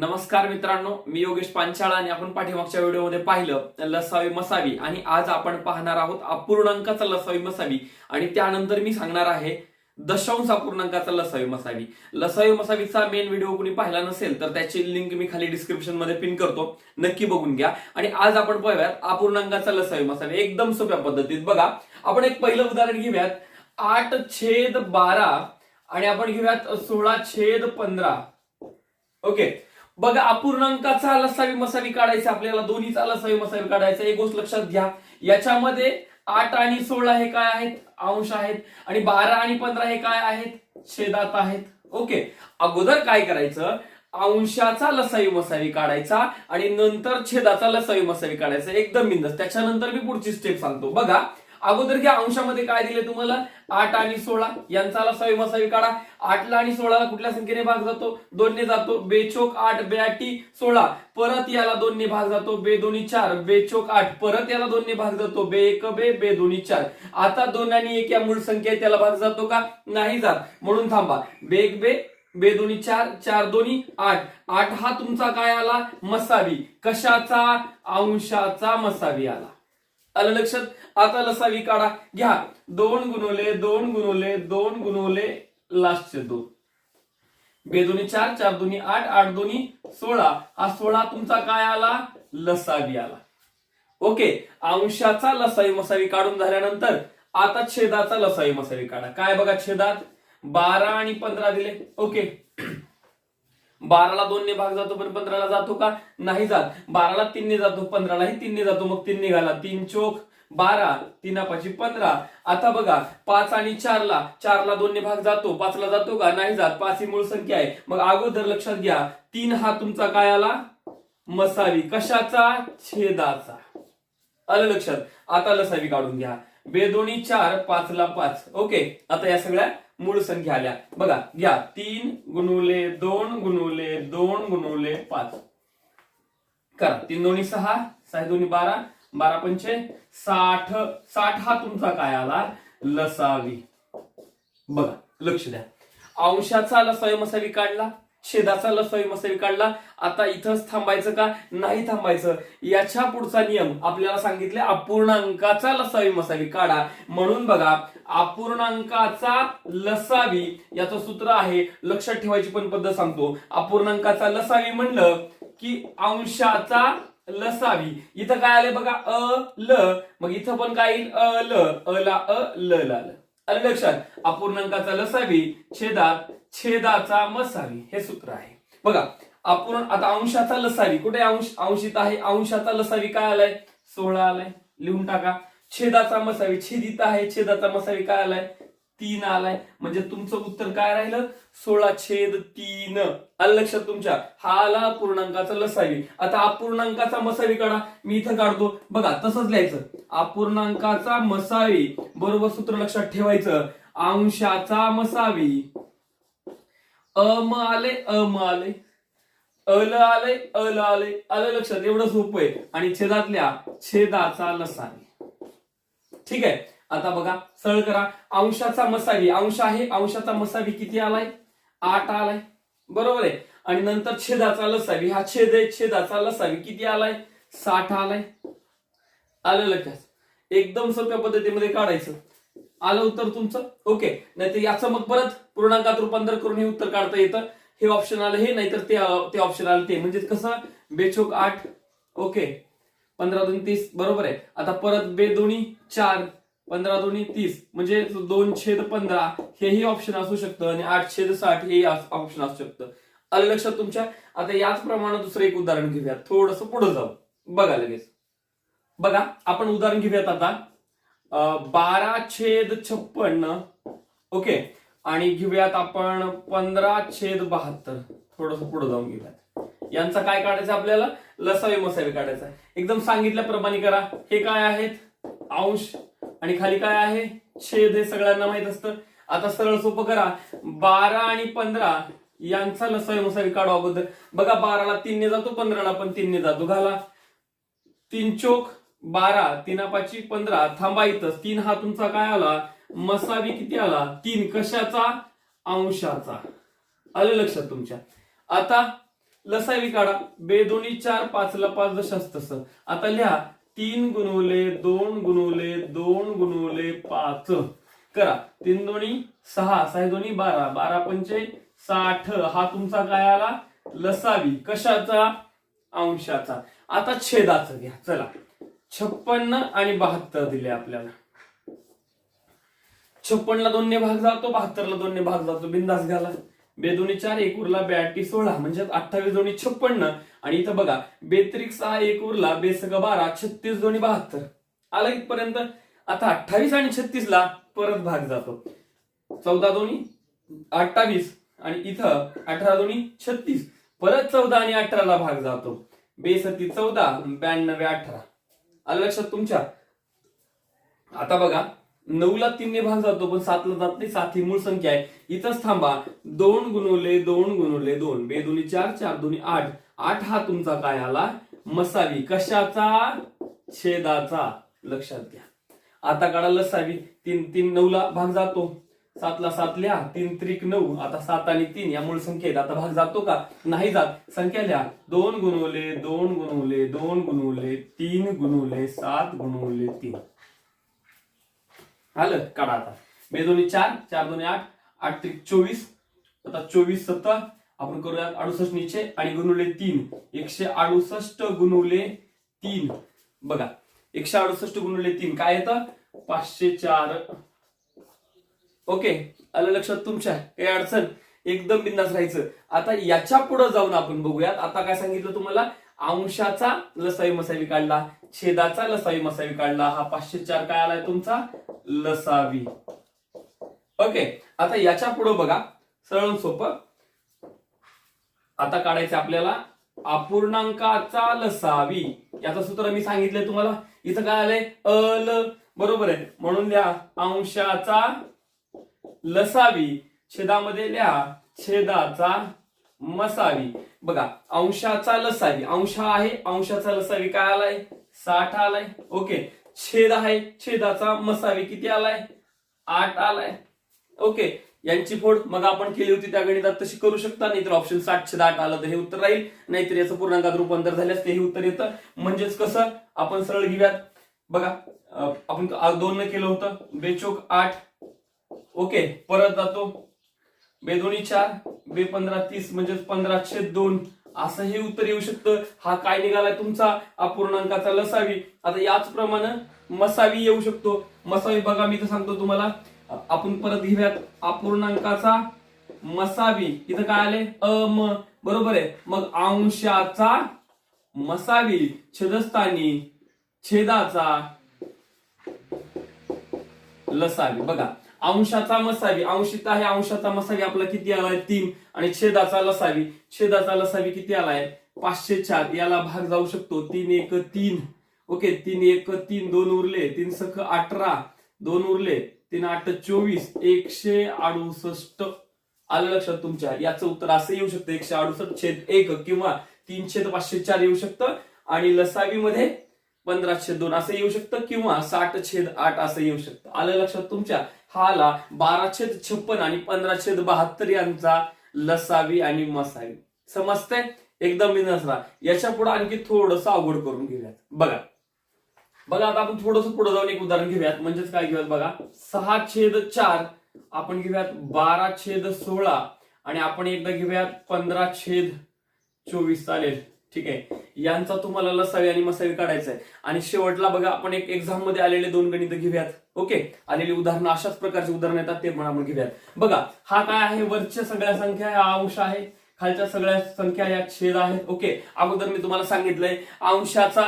नमस्कार मित्रांनो मी योगेश पांचाळ आणि आपण पाठीमागच्या व्हिडिओमध्ये पाहिलं लसावी मसावी आणि आज आपण पाहणार आहोत अपूर्णांकाचा लसावी मसावी. आणि त्यानंतर मी सांगणार आहे दशांश अपूर्णांकाचा लसावी मसावी. लसावी मसावीचा मेन व्हिडिओ कुणी पाहिला नसेल तर त्याची लिंक मी खाली डिस्क्रिप्शनमध्ये पिन करतो. नक्की बघून घ्या. आणि आज आपण पाहूयात अपूर्णांकाचा लसावी मसावी. एकदम सोप्या पद्धतीत. बघा आपण एक पहिलं उदाहरण घेऊयात. आठ छेद बारा आणि आपण घेऊयात सोळा छेद पंधरा. ओके. बघा अपूर्णांकाचा लसावी मसावी काढायचा आपल्याला दोन्हीचा लसावी मसावी काढायचा. एक गोष्ट लक्षात घ्या. याच्यामध्ये आठ आणि सोळा हे काय आहेत? अंश आहेत. आणि बारा आणि पंधरा हे काय आहेत? छेदात आहेत. ओके. अगोदर काय करायचं? अंशाचा लसावी मसावी काढायचा आणि नंतर छेदाचा लसावी मसावी काढायचा. एकदम बिंदस. त्याच्यानंतर मी पुढची स्टेप सांगतो. बघा अगोदर घ्या अंशामध्ये काय दिले तुम्हाला? आठ आणि सोळा यांचा लसावी मसावी काढा. आठला आणि सोळाला कुठल्या संख्येने भाग जातो? दोनने जातो. बेचोक आठ बेआटी सोळा. परत याला दोनने भाग जातो. बे दोन्ही चार. बेचोक आठ. परत याला दोनने भाग जातो. बे एक बे बे दोन्ही चार. आता दोन आणि एक या मूळ संख्या त्याला भाग जातो का? नाही जात. म्हणून थांबा. बे एक बे बे दोन्ही चार. चार दोन्ही आठ. आठ हा तुमचा काय आला? मसावी. कशाचा? अंशाचा मसावी आला. आलं लक्षात? आता लसावी काढा. घ्या. दोन गुणवले दोन गुणवले दोन गुणवले लास्टचे दोन. बेदोनी चार चार दोन्ही आठ आठ दोन्ही सोळा. हा सोळा तुमचा काय आला? लसावी आला. ओके. अंशाचा लसावी मसावी काढून झाल्यानंतर आता छेदाचा लसावी मसावी काढा. काय बघा छेदात? बारा आणि पंधरा दिले. ओके. बाराला दोनने भाग जातो पण पंधराला जातो का? नाही जात. बाराला तीनने जातो पंधरालाही तीनने जातो मग तीन निघाला. तीन चोख बारा तीना पाची पंधरा. आता बघा पाच आणि चारला चारला दोनने भाग जातो पाचला जातो का? नाही जात. पाच ही मूळ संख्या आहे. मग अगोदर लक्षात घ्या तीन हा तुमचा काय आला? मसावी. कशाचा? छेदाचा. आलं लक्षात? आता लसावी काढून घ्या. बेदोणी चार पाचला पाच. ओके. आता या सगळ्या मूळ संख्या आल्या. बघा घ्या तीन गुणुले दोन गुणुले दोन गुणुले पाच. करा. तीन दोन्ही सहा सहा दोन्ही बारा बारा पंचे साठ. साठ हा तुमचा काय आला? लसावी. बघा लक्ष द्या. अंशाचा लसावी मसावी काढला. छेदाचा लसावी मसावी काढला. आता इथंच थांबायचं का? नाही थांबायचं. याच्या पुढचा नियम आपल्याला सांगितले अपूर्णांकाचा लसावी मसावी काढा. म्हणून बघा अपूर्णांकाचा लसावी याचं सूत्र आहे. लक्षात ठेवायची पण पद्धत सांगतो. अपूर्णांकाचा लसावी म्हणलं की अंशाचा लसावी. इथं काय आले बघा? अ ल. मग इथं पण काय येईल? अ ल. अ ला अ ल ला ल. आलं लक्षात अपूर्णांकाचा लसावी छेदात छेदाचा मसावी हे सूत्र आहे. बघा अपूर्ण आता अंशाचा लसावी कुठे अंश अंशित आहे? अंशाचा लसावी काय आलाय? सोळा आलाय. लिहून टाका. छेदाचा मसावी छेदित आहे छेदाचा मसावी काय आलाय? तीन आलाय. म्हणजे तुमचं उत्तर काय राहिलं? सोळा छेद तीन. आलं लक्षात तुमच्या? हा आला अपूर्णांकाचा लसावी. आता अपूर्णांकाचा मसावी काढा. मी इथं काढतो. बघा तसंच लिहायचं. अपूर्णांकाचा मसावी. बरोबर सूत्र लक्षात ठेवायचं. अंशाचा मसावी. अम आले अम आले. अल आले अल आले. आलं लक्षात? एवढं सोपं आहे. आणि छेदातल्या छेदाचा लसावी. ठीक आहे? आता बघा सरळ करा. अंशाचा मसावी. अंश आहे अंशाचा मसावी किती आलाय? आठ आलाय. बरोबर आहे? आणि नंतर छेदाचा लसावी. हा छेद आहे छेदाचा लसावी. किती आलाय? साठ आलाय. आलं लक्षात? एकदम सोप्या पद्धतीमध्ये काढायचं. आलं उत्तर तुमचं? ओके. नाहीतर याचं मग परत पूर्णांकात रूपांतर करून हे उत्तर काढता येतं. हे ऑप्शन आलं हे नाहीतर ते ते ऑप्शन आलं ते. म्हणजे कसं? बेचोक आठ. ओके. पंधरा दोन तीस. बरोबर आहे? आता परत बे दोन्ही चार. पंधरा दोन्ही तीस. म्हणजे दोन छेद पंधरा हेही ऑप्शन असू शकतं आणि आठ छेद साठ हे ऑप्शन असू शकतं. आलं लक्षात तुमच्या? आता याच प्रमाणे दुसरं एक उदाहरण घेऊयात. थोडस पुढे जाऊ. बघा लगेच. बघा आपण उदाहरण घेऊयात आता. बारा छेद छप्पन्न ओके. आणि घेऊयात आपण पंधरा छेद बहात्तर. थोडस पुढे जाऊन घेऊयात. यांचा काय काढायचं आपल्याला? लसावी मसावी काढायचा एकदम सांगितल्याप्रमाणे करा. हे काय आहेत? अंश आणि खाली काय आहे? छेद हे सगळ्यांना माहीत असतं. आता सरळ सोपं करा. बारा आणि पंधरा यांचा लसावी मसावी काढू अगोदर. बघा बाराला तीनने जातो पंधराला पण तीनने जातो. घाला. तीन चोक बारा. तीना पाची पंधरा. थांबा इथंच तीन हा तुमचा काय आला? मसावी किती आला? तीन. कशाचा? अंशाचा. आलं लक्षात तुमच्या. आता लसावी काढा. बे दोन्ही चार पाचला पाच दशास्त आता लिहा. तीन गुणवले दोन गुणवले दोन गुणवले पाच. करा. तीन दोन्ही सहा सहा दोन्ही बारा. बारा पंचे साठ. हा तुमचा काय आला? लसावी. कशाचा? अंशाचा. आता छेदाचं घ्या. चला. छप्पन्न आणि बहात्तर दिले आपल्याला. छप्पनला दोनने भाग जातो बहात्तरला दोनने भाग जातो. बिंदास घाला बेदोनी चार एक उरला ब्याऐंशी सोळा म्हणजे अठ्ठावीस दोन्ही छप्पन्न. आणि इथं बघा बेत्रिक सहा एक उरला बेसग बारा छत्तीस दोन्ही बहात्तर. आलं इथपर्यंत? आता अठ्ठावीस आणि छत्तीस ला परत भाग जातो. चौदा दोन्ही अठ्ठावीस. आणि इथं अठरा दोन्ही छत्तीस. परत चौदा आणि अठराला भाग जातो. बेसती चौदा ब्याण्णव अठरा. आलं लक्षात तुमच्या? आता बघा नऊला तीनने भाग जातो पण सातला जात नाही. सात ही मूळ संख्या आहे. इथंच थांबा. दोन गुणवले दोन गुणवले दोन. बे दोन्ही चार चार दोन्ही आठ. आठ हा तुमचा काय आला? मसावी. कशाचा? छेदाचा. लक्षात घ्या. आता काढा लसावी. तीन तीन नऊला भाग जातो. सातला सात लिहा. तीन त्रिक नऊ. आता सात आणि तीन या मूळ संख्येत आता भाग जातो का? नाही जात. संख्या लिहा. दोन गुणवले दोन गुणवले दोन गुणवले तीन गुणवले सात गुणवले तीन. आलं काढा आता. बे दोन्ही चार चार दोन्ही आठ आठ त्रिक चोवीस. आता चोवीस सत्ता आपण करूयात अडुसष्ट निचे आणि गुणवले तीन. एकशे अडुसष्ट गुणवले तीन. बघा एकशे अडुसष्ट गुणवले तीन. काय येतं? पाचशे चार. ओके आलं लक्षात तुमच्या? काही अडचण? एकदम बिंदास राहायचं. आता याच्यापुढे जाऊन आपण बघूयात. आता काय सांगितलं तुम्हाला? अंशाचा लसाई मसावी काढला छेदाचा लसावी मसावी काढला. हा पाचशे चार काय आलाय तुमचा? लसावी. ओके आता याच्यापुढे बघा. सरळ सोपं. आता काढायचं आपल्याला अपूर्णांकाचा लसावी. याचं सूत्र मी सांगितलंय तुम्हाला. इथं काय आलंय? अल बरोबर आहे. म्हणून लिहा. अंशाचा लसावी. छेदामध्ये लिहा. छेदाचा मसावी. बघा अंशाचा लसावी अंश आहे अंशाचा लसावी काय आलाय? साठ आलाय. ओके. छेद आहे छेदाचा मसावी किती आलाय? आठ आलाय. ओके. यांची फोड मग आपण केली होती त्या गणितात तशी करू शकता. नाहीतर ऑप्शन साठ छेद आठ आलं तर हे उत्तर राहील. नाहीतर याचं पूर्णांकात रूपांतर झाल्यास तेही उत्तर येतं. म्हणजेच कसं? आपण सरळ घेऊयात. बघा आपण दोन न केलं होतं. बेचोक आठ. ओके. परत जातो. बे दोन्ही चार बे पंधरा तीस म्हणजे पंधरा छेद दोन असं हे उत्तर येऊ शकतं. हा काय निघालाय तुमचा? अपूर्णांकाचा लसावी. आता याच प्रमाणे मसावी येऊ शकतो. मसावी बघा मी तर सांगतो तुम्हाला. आपण परत घेऊयात. अपूर्णांकाचा मसावी. इथं काय आले म. बरोबर आहे. मग अंशाचा मसावी छेदस्थानी छेदाचा लसावी. बघा. अंशाचा मसावी अंशित आहे अंशाचा मसावी आपला किती आलाय? तीन. आणि छेदाचा लसावी. छेदाचा लसावी किती आलाय? पाचशे चार. याला भाग जाऊ शकतो. तीन एक तीन. ओके तीन एक तीन. दोन उरले. तीन सख अठरा. दोन उरले. तीन आठ चोवीस. एकशे अडुसष्ट. आलं लक्षात तुमच्या? याचं उत्तर असं येऊ शकतं. एकशे अडुसष्ट छेद एक किंवा तीन छेद पाचशे चार येऊ शकतं. आणि लसावीमध्ये पंधरा छेद दोन असं येऊ शकतं किंवा साठ छेद आठ असं येऊ शकतं. आलं लक्षात तुमच्या? हाला बारा छेद छप्पन आणि पंधरा छेद बहात्तर यांचा लसावी आणि मसावी. समजतंय? एकदम मी नसला याच्यापुढे आणखी थोडस अवघड करून घेऊयात. बघा. बघा आता आपण थोडस पुढे जाऊन एक उदाहरण घेऊयात. म्हणजेच काय घेऊयात बघा? सहा छेद चार आपण घेऊयात बारा छेद सोळा आणि आपण एकदा घेऊयात पंधरा छेद चोवीस. चालेल. ठीक आहे? यांचा तुम्हाला लसावी आणि मसावी काढायचा आहे आणि शेवटला बघा आपण एक एक्झाममध्ये आलेले दोन गणित घेऊयात. ओके? आलेली उदाहरणं अशाच प्रकारची उदाहरणं येतात ते पण आपण घेऊयात. बघा हा काय आहे? वरच्या सगळ्या संख्या हा अंश आहे. खालच्या सगळ्या संख्या या छेद आहेत. ओके? अगोदर मी तुम्हाला सांगितलंय अंशाचा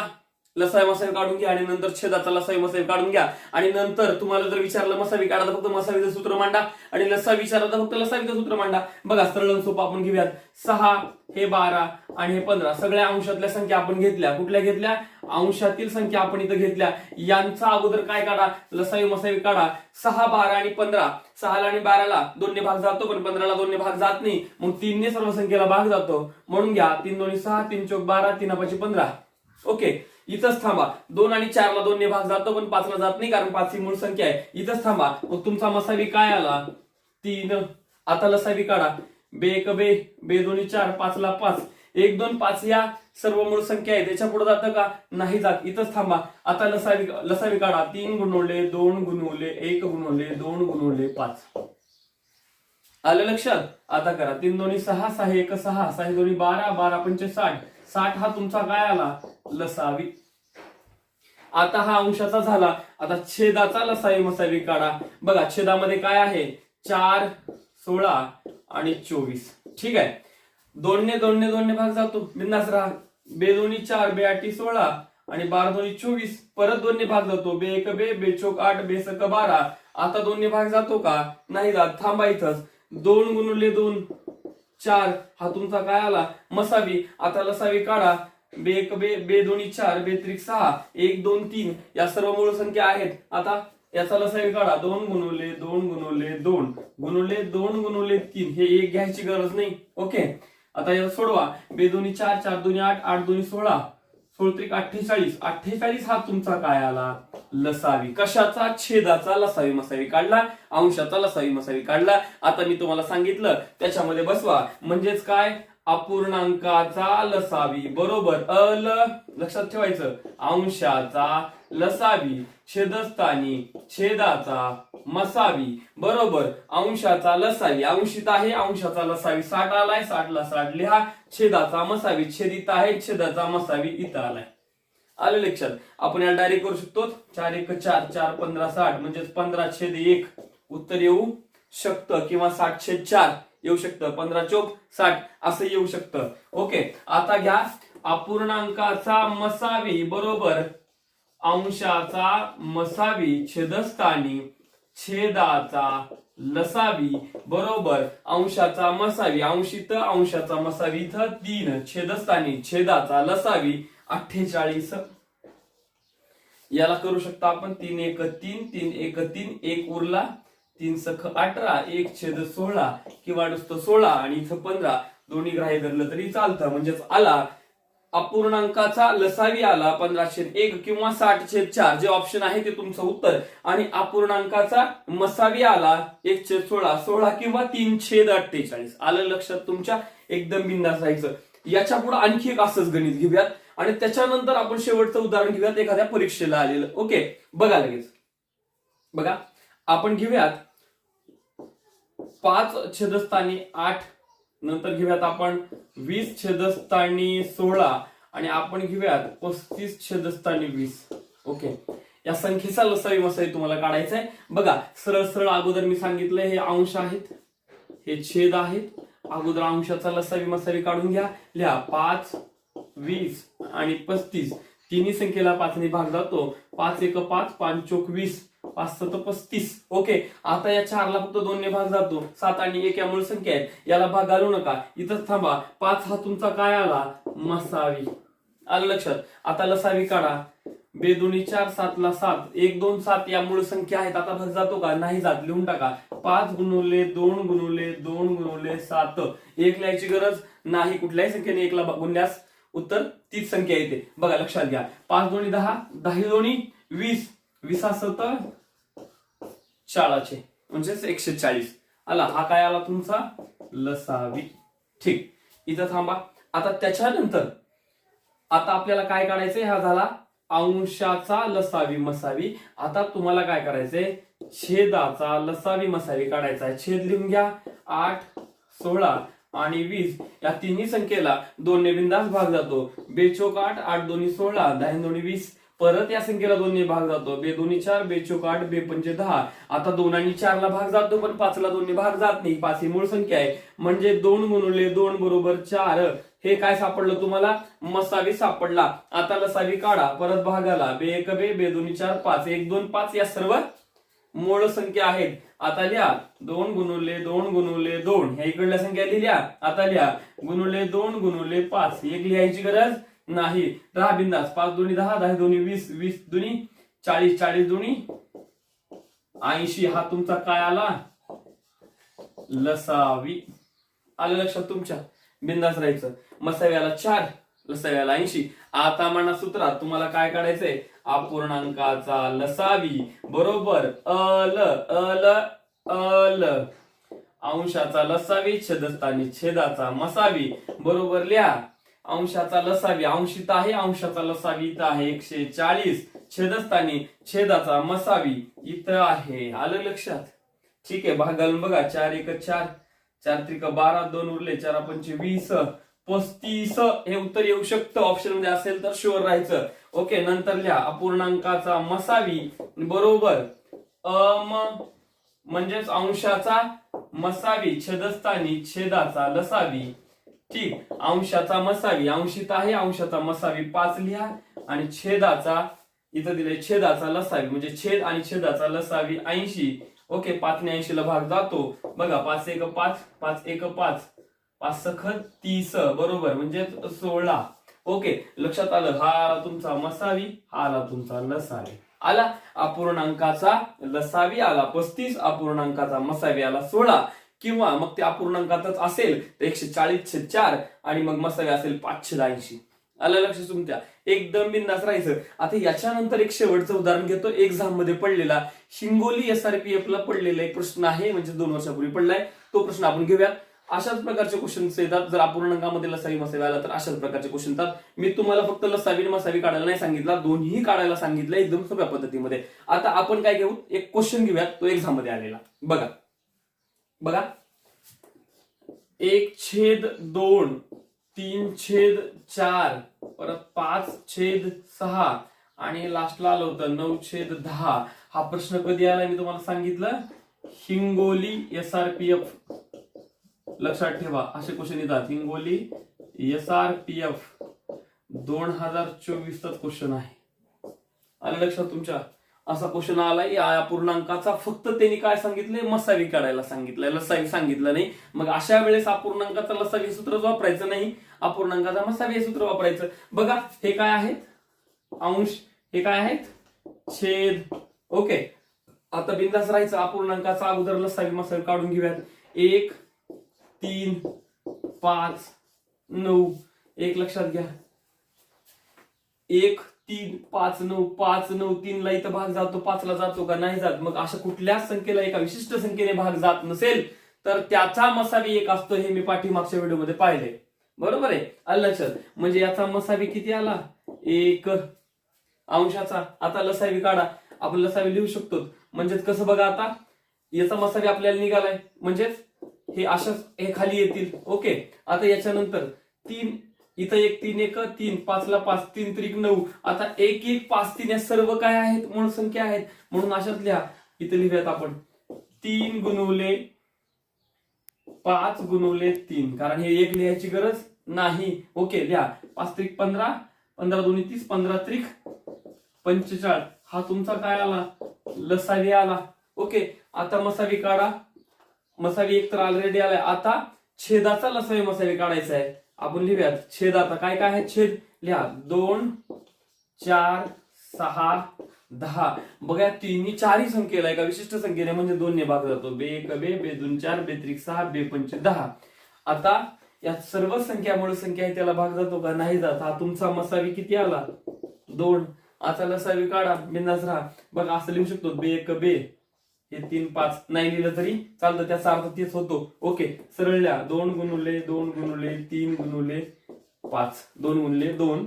लसाई मसावी काढून घ्या आणि नंतर छेदाचा लसाई मसावी काढून घ्या. आणि नंतर तुम्हाला जर विचारलं मसावी काढा तर फक्त मसावीचं सूत्र मांडा. आणि लसा विचारलं तर फक्त लसावीचं सूत्र मांडा. बघा सरळ सोपं आपण घेऊयात. सहा हे बारा आणि हे पंधरा. सगळ्या अंशातल्या संख्या आपण घेतल्या. कुठल्या घेतल्या? अंशातील संख्या आपण इथं घेतल्या. यांचा अगोदर काय काढा? लसावी मसावी काढा. सहा बारा आणि पंधरा. सहाला आणि बाराला दोन्ही भाग जातो पण पंधराला दोन्ही भाग जात नाही. मग तीनने सर्व संख्येला भाग जातो. म्हणून घ्या. तीन दोन्ही सहा तीन चौक बारा तीन पाचशे पंधरा. ओके. इथंच थांबा. दोन आणि चारला दोनने भाग जातो पण पाचला जात नाही कारण पाच ही मूळ संख्या आहे. इथंच थांबा. मग तुमचा मसावी काय आला? तीन. आता लसावी काढा. बे एक बे. बे दोन्ही चार पाचला पाच. एक दोन पाच या सर्व मूळ संख्या आहे त्याच्या पुढे जातं का? नाही जात. इथंच थांबा. आता लसावी लसावी काढा. तीन गुणवले दोन गुणवले एक गुणवले दोन गुणवले पाच. आलं लक्षात? आता करा. तीन दोन्ही सहा सहा एक सहा. सहा दोन्ही बारा बारा पंचे साठ साठ हा तुमचा काय आला? लसावी. आता हा अंशाचा झाला. आता छेदाचा लसावी मसावी काढा. बघा छेदामध्ये काय आहे? चार सोळा आणि चोवीस. ठीक आहे? दोनने दोनने दोनने भाग जातो. बिंदास राहा. बे दोन्ही चार बे आठी सोळा आणि बारा दोन्ही चोवीस. परत दोन्ही भाग जातो. बे एक बे बे चोक आठ बे सक बारा. आता दोन्ही भाग जातो का? नाही जात. थांबा इथंच दोन गुणुले दोन. चार हा तुमचा काय आला? मसावी. आता लसावी काढा. बे एक बे बे दोन्ही चार बे त्रिक सहा एक दोन तीन. या सर्व मूळ संख्या आहेत. आता याचा लसावी काढा. दोन गुणवले दोन गुणवले दोन. गुणवले दोन गुणवले तीन. हे एक घ्यायची गरज नाही. ओके. आता याला सोडवा. बे दोन्ही चार चार दोन्ही आठ आठ दोन्ही सोळा. सोळत्रिक अठ्ठेचाळीस. अठ्ठेचाळीस हा तुमचा काय आला? लसावी. कशाचा? छेदाचा लसावी मसावी काढला. अंशाचा लसावी मसावी काढला. आता मी तुम्हाला सांगितलं त्याच्यामध्ये बसवा. म्हणजेच काय? अपूर्णांकाचा लसावी. बरोबर. अल लक्षात ठेवायचं. अंशाचा लसावी. छेदस्थानी. छेदाचा मसावी. बरोबर. अंशाचा लसावी. अंशित आहे. अंशाचा लसावी. साठ आलाय. साठला साठ लिहा. छेदाचा मसावी. छेदित आहे. छेदाचा मसावी इथं आलाय. आलं लक्षात आपण याला डायरेक्ट करू शकतो. चार एक चार चार पंधरा साठ. म्हणजेच पंधरा छेद एक. उत्तर येऊ शकतं. किंवा साठ छेद चार येऊ शकतं. पंधरा चोप साठ असं येऊ शकतं. ओके आता घ्या. अपूर्णांकाचा मसावी बरोबर अंशाचा मसावी छेदस्थानी छेदाचा लसावी बरोबर अंशाचा मसावी. अंशित अंशाचा मसावी इथं तीन. छेदस्थानी छेदाचा लसावी अठ्ठेचाळीस. याला करू शकता आपण तीन एक तीन तीन एक तीन एक उरला तीन सख अठरा एक छेद सोळा किंवा नुसतं सोळा आणि इथं पंधरा. दोन्ही ग्राह्य धरलं तरी चालतं. म्हणजेच आला अपूर्णांकाचा लसावी आला पंधरा छेद एक किंवा साठ छेद चार. जे ऑप्शन आहे ते तुमचं उत्तर. आणि अपूर्णांकाचा मसावी आला एक छेद सोळा सोळा किंवा तीन छेद अठ्ठेचाळीस. आलं लक्षात तुमच्या? एकदम बिंदास राहायचं याच्यापुढे आणखी एक असंच गणित घेऊयात. आणि त्याच्यानंतर आपण शेवटचं उदाहरण घेऊयात एखाद्या परीक्षेला आलेलं. ओके बघा लगेच. बघा आपण घेऊयात पाच छेदस्थानी आठ नंतर घेऊयात आपण वीस छेदस्थानी सोळा आणि आपण घेऊयात पस्तीस छेदस्थानी वीस. ओके या संख्येचा लसावी मसावी तुम्हाला काढायचा आहे. बघा सरळ सरळ अगोदर मी सांगितलं हे अंश आहेत हे छेद आहेत. अगोदर अंशाचा लसावी मसावी काढून घ्या. लिहा पाच वीस आणि पस्तीस. तिन्ही संख्येला पाचने भाग जातो. पाच एक पाच पाच चोक वीस पाच सत पस्तीस. ओके आता या चारला फक्त दोनने भाग जातो. सात आणि एक या मूळ संख्या आहे याला भाग घालू नका. इथंच थांबा. पाच हा तुमचा काय आला? मसावी. आलं लक्षात? आता लसावी काढा. बे दोन्ही चार सातला सात. एक दोन सात या मूळ संख्या आहेत. आता भाग जातो का? नाही जात. लिहून टाका. पाच गुणवले दोन गुणवले दोन गुणवले सात. एक लिहायची गरज? नाही. कुठल्याही संख्येने एकला गुणल्यास उत्तर तीच संख्या येते. बघा लक्षात घ्या. पाच दोन्ही दहा दहा दोन्ही वीस. विसा सत चाळाचे. म्हणजेच एकशे चाळीस. आला हा काय आला तुमचा? लसावी. ठीक. इथं थांबा. आता त्याच्यानंतर आता आपल्याला काय काढायचंय? हा झाला अंशाचा लसावी मसावी. आता तुम्हाला काय करायचंय? छेदाचा लसावी मसावी काढायचा आहे. छेद लिहून घ्या. आठ सोळा. आणि वीस या तिन्ही संख्येला दोन बिंदास भाग जातो. बेचोक आठ आठ दोन्ही सोळा दहा दोन्ही वीस. परत या संख्येला दोन्ही भाग जातो. बे दोन्ही चार बे चोक आठ बे पंचे दहा. आता दोन आणि चारला भाग जातो पण पाचला दोन्ही भाग जात नाही. पाच ही मूळ संख्या आहे. म्हणजे दोन गुणुले दोन बरोबर चार. हे काय सापडलं तुम्हाला? मसावी सापडला. आता लसावी काढा. परत भागाला. बे एक बे बे दोन्ही चार पाच. एक दोन पाच या सर्व मूळ संख्या आहेत. आता लिहा. दोन गुणुले दोन गुणुले दोन. ह्या इकडल्या संख्या लिहिल्या आता लिहा. गुणुले दोन गुणुले पाच. एक लिहायची गरज नाही. दहा बिंदास. पाच दोन्ही दहा दहा दोन्ही वीस वीस दोन्ही चाळीस चाळीस दोन्ही ऐंशी. हा तुमचा काय आला? लसावी. आलं लक्षात तुमच्या? बिंदास राहायचं. मसाव्याला चार लसाव्याला ऐंशी. आता म्हणा सूत्रात तुम्हाला काय काढायचंय? अपूर्णांकाचा लसावी. बरोबर. अल अल अल. अंशाचा लसावी छेदस्थानी छेदाचा मसावी. बरोबर लिहा. अंशाचा लसावी अंशित आहे अंशाचा लसावी इथं आहे एकशे चाळीस. छेदस्थानी छेदाचा मसावी इथं आहे. आलं लक्षात? ठीक आहे भागाल बघा. चार एक चार. चार त्रिक बारा दोन उरले. चार पंचे वीस. पस्तीस हे उत्तर येऊ शकतं. ऑप्शनमध्ये असेल तर शुअर राहायचं. ओके नंतर लिहा. अपूर्णांकाचा मसावी. बरोबर. अम म्हणजेच अंशाचा मसावी. छेदस्थानी छेदाचा लसावी. ठीक. अंशाचा मसावी. अंशित आहे अंशाचा मसावी. पाच लिहा. आणि छेदाचा इथं दिले छेदाचा लसावी. म्हणजे छेद आणि छेदाचा लसावी ऐंशी. ओके पाच ने ऐंशी ला भाग जातो. बघा पाच एक पाच पाच एक पाच. पाच सखत तीस बरोबर म्हणजे सोळा. ओके लक्षात आलं. हा आला तुमचा मसावी हा आला तुमचा लसावी. आला अपूर्णांकाचा लसावी आला पस्तीस अपूर्णांकाचा मसावी आला सोळा. किंवा मग ते अपूर्णांकातच असेल तर एकशे चाळीसशे चार आणि मग मसावी असेल पाचशे ऐंशी. आलं लक्ष तुमच्या एकदम बिंदास राहायचं. आता याच्यानंतर एक शेवटचं उदाहरण घेतो. एक्झाममध्ये पडलेला हिंगोली एसआरपीएफ ला पडलेला एक प्रश्न आहे म्हणजे दोन वर्षापूर्वी पडलाय. तो प्रश्न आपण घेऊयात. अशाच प्रकारचे क्वेश्चन्स येतात. जर अपूर्णांकामध्ये लसावी मसावी आला तर अशाच प्रकारचे क्वेश्चन येतात. मी तुम्हाला फक्त लसावी आणि मसावी काढायला नाही सांगितला. दोन्ही काढायला सांगितलं एकदम सोप्या पद्धतीमध्ये. आता आपण काय घेऊ? एक क्वेश्चन घेऊयात. तो एक्झाममध्ये आलेला. बघा. बघा. एक छेद दोन तीन छेद चार परत पाच छेद सहा आणि लास्टला आलं होतं नऊ छेद दहा. हा प्रश्न कधी आला? मी तुम्हाला सांगितलं. Hingoli S R P F लक्षात ठेवा असे क्वेश्चन येतात. Hingoli S R P F दोन हजार चोवीसचाच क्वेश्चन आहे. आलं लक्षात तुमच्या? असा क्वेश्चन आलाय या अपूर्णांकाचा फक्त त्यांनी काय सांगितलंय? मसावी काढायला सांगितलंय. लसावी सांगितलं नाही. मग अशा वेळेस अपूर्णांकाचा लसावी सूत्र वापरायचं नाही. अपूर्णांकाचा मसावी हे सूत्र वापरायचं. बघा हे काय आहेत? अंश हे काय आहेत? छेद. ओके. आता बिंदास राहायचं. अपूर्णांकाचा अगोदर लसावी मसावी काढून घेऊयात. एक तीन पाच नऊ एक लक्षात घ्या. एक तीन पाच नऊ पाच नऊ तीन ला इथं भाग जातो पाचला जातो का? नाही जात. मग अशा कुठल्याच संख्येला एका विशिष्ट संख्येने भाग जात नसेल तर त्याचा मसावी एक असतो हे मी पाठीमागच्या व्हिडिओमध्ये पाहिले. बरोबर आहे? आलं म्हणजे याचा मसावी किती आला? एक अंशाचा. आता लसावी काढा. आपण लसावी लिहू शकतो. म्हणजेच कसं बघा आता? याचा मसावी आपल्याला निघालाय. म्हणजेच हे अशाच हे खाली येतील. ओके आता याच्यानंतर तीन इथं एक तीन एक तीन पाचला पाच तीन त्रिक नऊ. आता एक एक पाच तीन या सर्व काय आहेत? मूळ संख्या आहेत. म्हणून अशाच लिहा. इथं लिहूयात आपण. तीन गुणवले पाच गुणवले तीन. कारण हे एक लिहायची गरज नाही. ओके लिहा. पाच त्रिक पंधरा. पंधरा दोन्ही तीस. पंधरा त्रिक पंचेचाळीस. हा तुमचा काय आला? लसावी आला. ओके आता मसावी काढा. मसावी एक तर ऑलरेडी आलाय. आता छेदाचा लसावी मसावी काढायचा आहे. आपण लिहूयात. छेद आता काय काय आहे छेद. लिहा. दोन चार सहा दहा. बघा तिन्ही चारही संख्येला एका विशिष्ट संख्येने म्हणजे दोनने भाग जातो. बे एक बे बे दोन चार बे त्रिक सहा बे पंच दहा. आता या सर्व संख्या मूळ संख्या आहे त्याला भाग जातो का? नाही जात. हा तुमचा मसावी किती आला? दोन. आता लसावी काढा. बिंदास राहा. बघा असं लिहू शकतो. बे एक बे हे तीन पाच नाही लिहिलं तरी चालतं त्याचा अर्थ तेच होतो. ओके सरळ लिहा दोन गुणुले दोन गुणुले तीन गुणुले पाच. दोन गुणले दोन.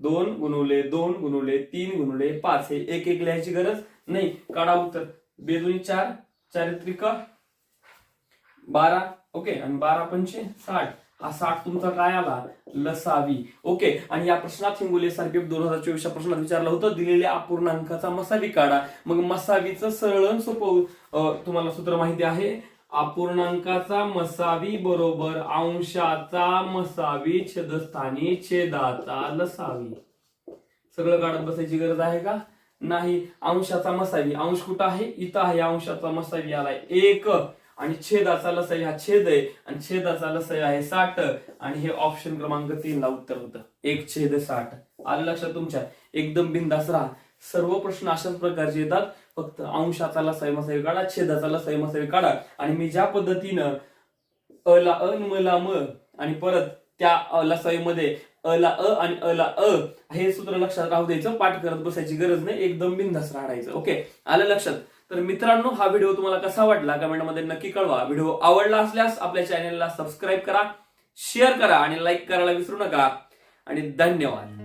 दोन गुणुले दोन गुणुले तीन गुणुले पाच. हे एक एक लिहायची गरज नाही. काढा उत्तर. बेदोनी चार चारित्रिक बारा. ओके आणि बारा पंचे साठ. हा साठ तुमचा काय आला? लसावी. ओके आणि या प्रश्नात हिंगोले सारखे दोन हजार चोवीसच्या प्रश्नात विचारलं होतं दिलेल्या अपूर्णांकाचा मसावी काढा. मग मसावीचं सरळ सोपं तुम्हाला सूत्र माहिती आहे? अपूर्णांकाचा मसावी बरोबर अंशाचा मसावी छेदस्थानी छेदाचा लसावी. सगळं काढत बसायची गरज आहे का? नाही. अंशाचा मसावी. अंश कुठं आहे? इथं आहे. अंशाचा मसावी आलाय. एक. आणि छेदाचा लसय हा छेद आहे आणि छेदाचा लसय आहे साठ. आणि हे ऑप्शन क्रमांक तीन ला उत्तर होतं. एक छेद साठ. आलं लक्षात तुमच्या? एकदम बिंदास राहा. सर्व प्रश्न अशाच प्रकारचे येतात. फक्त अंशाचा लसाई मसाई काढा छेदाचा लसाई मसाई काढा. आणि मी ज्या पद्धतीनं अ ला अ म ला म आणि परत त्या अ लसाईमध्ये अ ला अ आणि अ ला अ हे सूत्र लक्षात राहू द्यायचं. पाठ करत बसायची गरज नाही. एकदम बिंदास राहायचं. ओके? आलं लक्षात? तर मित्रांनो हा व्हिडिओ तुम्हाला कसा वाटला कमेंटमध्ये नक्की कळवा. व्हिडिओ आवडला असल्यास आपल्या चॅनेलला सबस्क्राईब करा शेअर करा आणि लाईक करायला विसरू नका. आणि धन्यवाद.